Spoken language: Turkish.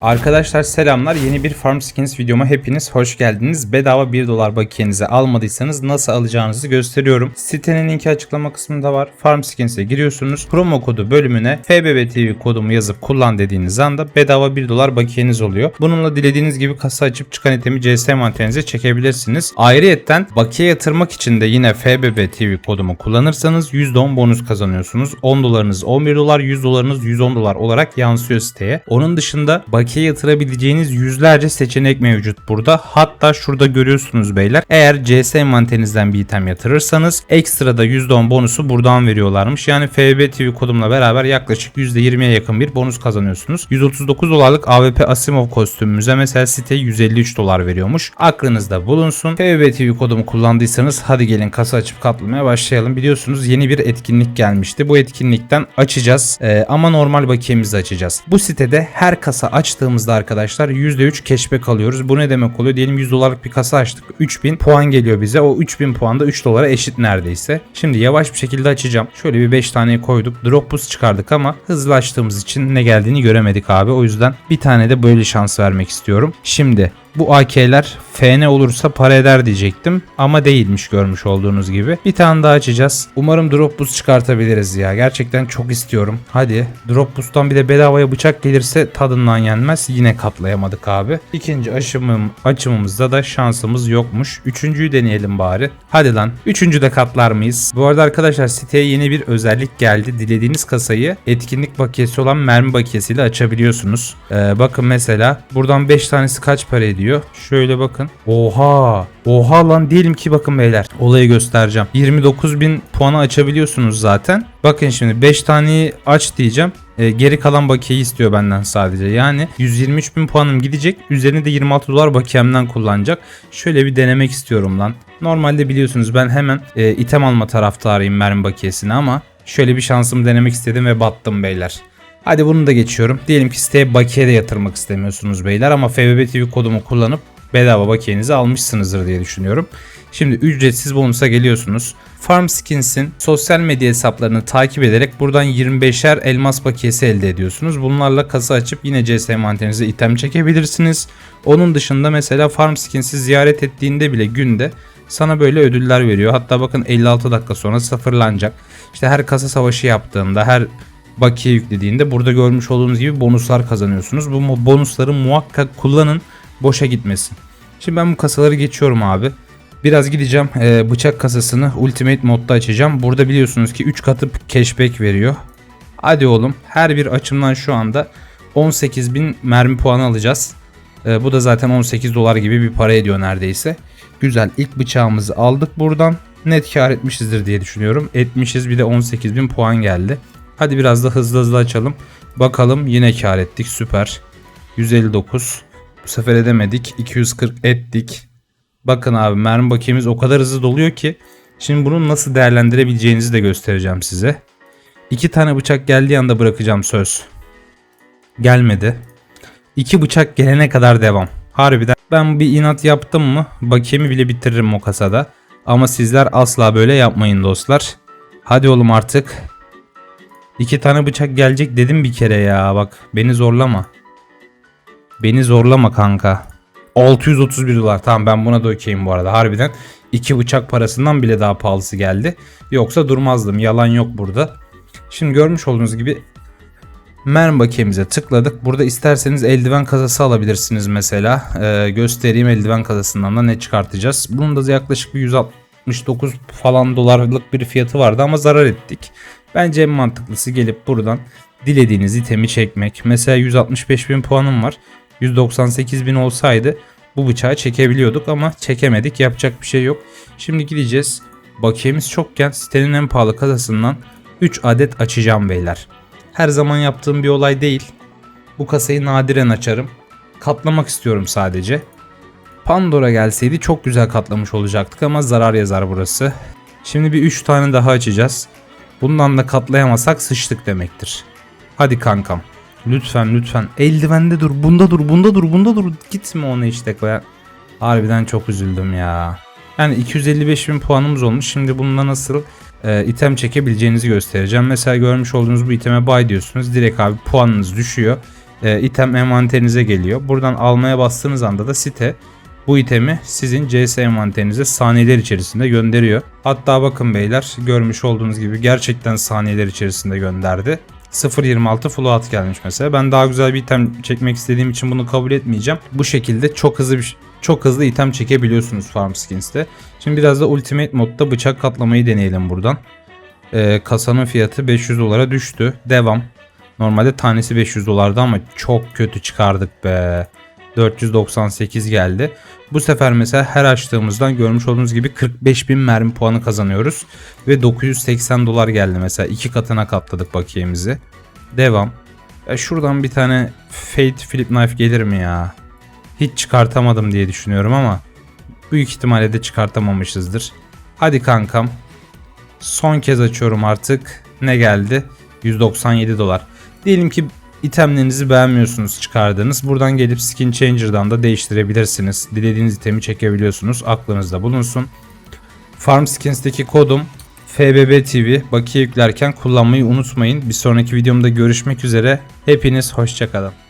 Arkadaşlar selamlar. Yeni bir Farm Skins videoma hepiniz hoş geldiniz. Bedava 1 dolar bakiyenizi almadıysanız nasıl alacağınızı gösteriyorum. Sitenin linki açıklama kısmında var. Farm Skins'e giriyorsunuz. Promo kodu bölümüne FBBTV kodumu yazıp kullan dediğiniz anda bedava 1 dolar bakiyeniz oluyor. Bununla dilediğiniz gibi kasa açıp çıkan itemi CS manteninize çekebilirsiniz. Ayrıyetten bakiye yatırmak için de yine FBBTV kodumu kullanırsanız %10 bonus kazanıyorsunuz. 10 dolarınız 11 dolar, 100 dolarınız 110 dolar olarak yansıyor siteye. Onun dışında bakiye yatırabileceğiniz yüzlerce seçenek mevcut burada. Hatta şurada görüyorsunuz beyler. Eğer CS mantenizden bir item yatırırsanız ekstra da %10 bonusu buradan veriyorlarmış. Yani FB TV kodumla beraber yaklaşık %20'ye yakın bir bonus kazanıyorsunuz. 139 dolarlık AWP Asimov kostümümüze mesela site 153 dolar veriyormuş. Aklınızda bulunsun. FB TV kodumu kullandıysanız hadi gelin kasa açıp katlamaya başlayalım. Biliyorsunuz yeni bir etkinlik gelmişti. Bu etkinlikten açacağız Ee, ama normal bakiyemizi açacağız. Bu sitede her kasa açtığımızda arkadaşlar %3 cashback alıyoruz. Bu ne demek oluyor? Diyelim 100 dolarlık bir kasa açtık. 3000 puan geliyor bize. O 3000 puan da 3 dolara eşit neredeyse. Şimdi yavaş bir şekilde açacağım. Şöyle bir 5 taneyi koyduk. Drop boost çıkardık ama hızlı açtığımız için ne geldiğini göremedik abi. O yüzden bir tane de böyle şans vermek istiyorum. Şimdi bu AK'ler FN olursa para eder diyecektim ama değilmiş görmüş olduğunuz gibi. Bir tane daha açacağız. Umarım drop boost çıkartabiliriz ya. Gerçekten çok istiyorum. Hadi drop boost'tan bir de bedavaya bıçak gelirse tadından yenmez. Yine katlayamadık abi. İkinci aşımım, açımımızda da şansımız yokmuş. Üçüncüyü deneyelim bari. Hadi lan. Üçüncü de katlar mıyız? Bu arada arkadaşlar siteye yeni bir özellik geldi. Dilediğiniz kasayı etkinlik bakiyesi olan mermi bakiyesiyle açabiliyorsunuz. Ee, bakın mesela buradan 5 tanesi kaç para ediyor? Şöyle bakın. Oha. Oha lan diyelim ki bakın beyler. Olayı göstereceğim. 29.000 puanı açabiliyorsunuz zaten. Bakın şimdi 5 taneyi aç diyeceğim. Ee, geri kalan bakiyeyi istiyor benden sadece. Yani 123.000 puanım gidecek. Üzerine de 26 dolar bakiyemden kullanacak. Şöyle bir denemek istiyorum lan. Normalde biliyorsunuz ben hemen e, item alma taraftarıyım mermi bakiyesine ama şöyle bir şansımı denemek istedim ve battım beyler. Hadi bunu da geçiyorum. Diyelim ki siteye bakiye de yatırmak istemiyorsunuz beyler ama FBB TV kodumu kullanıp bedava bakiyenizi almışsınızdır diye düşünüyorum. Şimdi ücretsiz bonusa geliyorsunuz. Farm Skins'in sosyal medya hesaplarını takip ederek buradan 25'er elmas bakiyesi elde ediyorsunuz. Bunlarla kasa açıp yine CS manterinize item çekebilirsiniz. Onun dışında mesela Farm Skins'i ziyaret ettiğinde bile günde sana böyle ödüller veriyor. Hatta bakın 56 dakika sonra sıfırlanacak. İşte her kasa savaşı yaptığında, her bakiye yüklediğinde burada görmüş olduğunuz gibi bonuslar kazanıyorsunuz. Bu bonusları muhakkak kullanın boşa gitmesin. Şimdi ben bu kasaları geçiyorum abi. Biraz gideceğim e, bıçak kasasını Ultimate modda açacağım. Burada biliyorsunuz ki 3 katı cashback veriyor. Hadi oğlum her bir açımdan şu anda 18.000 mermi puanı alacağız. E, bu da zaten 18 dolar gibi bir para ediyor neredeyse. Güzel ilk bıçağımızı aldık buradan. Net kar etmişizdir diye düşünüyorum. Etmişiz bir de 18.000 puan geldi. Hadi biraz da hızlı hızlı açalım. Bakalım yine kar ettik süper. 159. Bu sefer edemedik. 240 ettik. Bakın abi mermi bakiyemiz o kadar hızlı doluyor ki. Şimdi bunu nasıl değerlendirebileceğinizi de göstereceğim size. İki tane bıçak geldiği anda bırakacağım söz. Gelmedi. İki bıçak gelene kadar devam. Harbiden ben bir inat yaptım mı bakiyemi bile bitiririm o kasada. Ama sizler asla böyle yapmayın dostlar. Hadi oğlum artık. İki tane bıçak gelecek dedim bir kere ya bak beni zorlama. Beni zorlama kanka. 631 dolar tamam ben buna da okeyim bu arada harbiden. iki bıçak parasından bile daha pahalısı geldi. Yoksa durmazdım yalan yok burada. Şimdi görmüş olduğunuz gibi mermi bakiyemize tıkladık. Burada isterseniz eldiven kasası alabilirsiniz mesela. Ee, göstereyim eldiven kasasından da ne çıkartacağız. Bunun da yaklaşık bir 169 falan dolarlık bir fiyatı vardı ama zarar ettik. Bence en mantıklısı gelip buradan dilediğiniz itemi çekmek. Mesela 165 bin puanım var. 198 bin olsaydı bu bıçağı çekebiliyorduk ama çekemedik. Yapacak bir şey yok. Şimdi gideceğiz. Bakiyemiz çokken sitenin en pahalı kasasından 3 adet açacağım beyler. Her zaman yaptığım bir olay değil. Bu kasayı nadiren açarım. Katlamak istiyorum sadece. Pandora gelseydi çok güzel katlamış olacaktık ama zarar yazar burası. Şimdi bir 3 tane daha açacağız. Bundan da katlayamasak sıçtık demektir. Hadi kankam. Lütfen lütfen. Eldivende dur. Bunda dur. Bunda dur. Bunda dur. Gitme onu işte koya. Harbiden çok üzüldüm ya. Yani 255 bin puanımız olmuş. Şimdi bununla nasıl e, item çekebileceğinizi göstereceğim. Mesela görmüş olduğunuz bu iteme buy diyorsunuz. Direkt abi puanınız düşüyor. e, item envanterinize geliyor. Buradan almaya bastığınız anda da site bu itemi sizin CS envanterinize saniyeler içerisinde gönderiyor. Hatta bakın beyler görmüş olduğunuz gibi gerçekten saniyeler içerisinde gönderdi. 0.26 float gelmiş mesela. Ben daha güzel bir item çekmek istediğim için bunu kabul etmeyeceğim. Bu şekilde çok hızlı bir çok hızlı item çekebiliyorsunuz Farm Skins'te. Şimdi biraz da Ultimate modda bıçak katlamayı deneyelim buradan. Ee, kasanın fiyatı 500 dolara düştü. Devam. Normalde tanesi 500 dolardı ama çok kötü çıkardık be. 498 geldi. Bu sefer mesela her açtığımızdan görmüş olduğunuz gibi 45 bin mermi puanı kazanıyoruz. Ve 980 dolar geldi mesela. iki katına katladık bakiyemizi. Devam. Ya şuradan bir tane Fate Flip Knife gelir mi ya? Hiç çıkartamadım diye düşünüyorum ama büyük ihtimalle de çıkartamamışızdır. Hadi kankam. Son kez açıyorum artık. Ne geldi? 197 dolar. Diyelim ki itemlerinizi beğenmiyorsunuz çıkardığınız. Buradan gelip Skin Changer'dan da değiştirebilirsiniz. Dilediğiniz itemi çekebiliyorsunuz. Aklınızda bulunsun. Farm Skins'teki kodum FBB TV bakiye yüklerken kullanmayı unutmayın. Bir sonraki videomda görüşmek üzere. Hepiniz hoşçakalın.